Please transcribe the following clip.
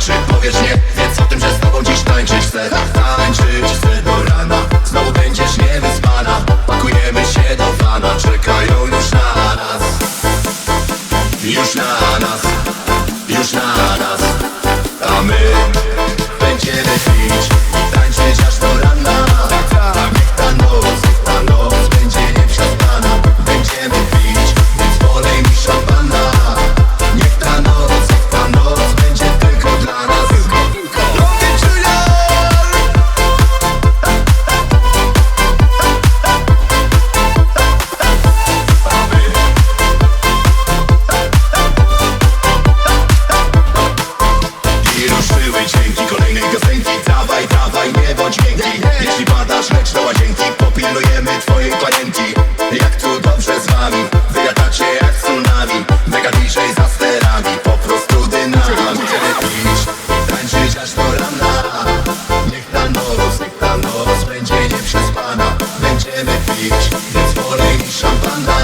Czy powiesz nie, wiedz o tym, że z tobą dziś tańczyć chcę. Tańczyć chcę do rana, znowu będziesz niewyspana. Pakujemy się do wana, czekają już na nas. Już na nas, już na nas. i'm Champagne.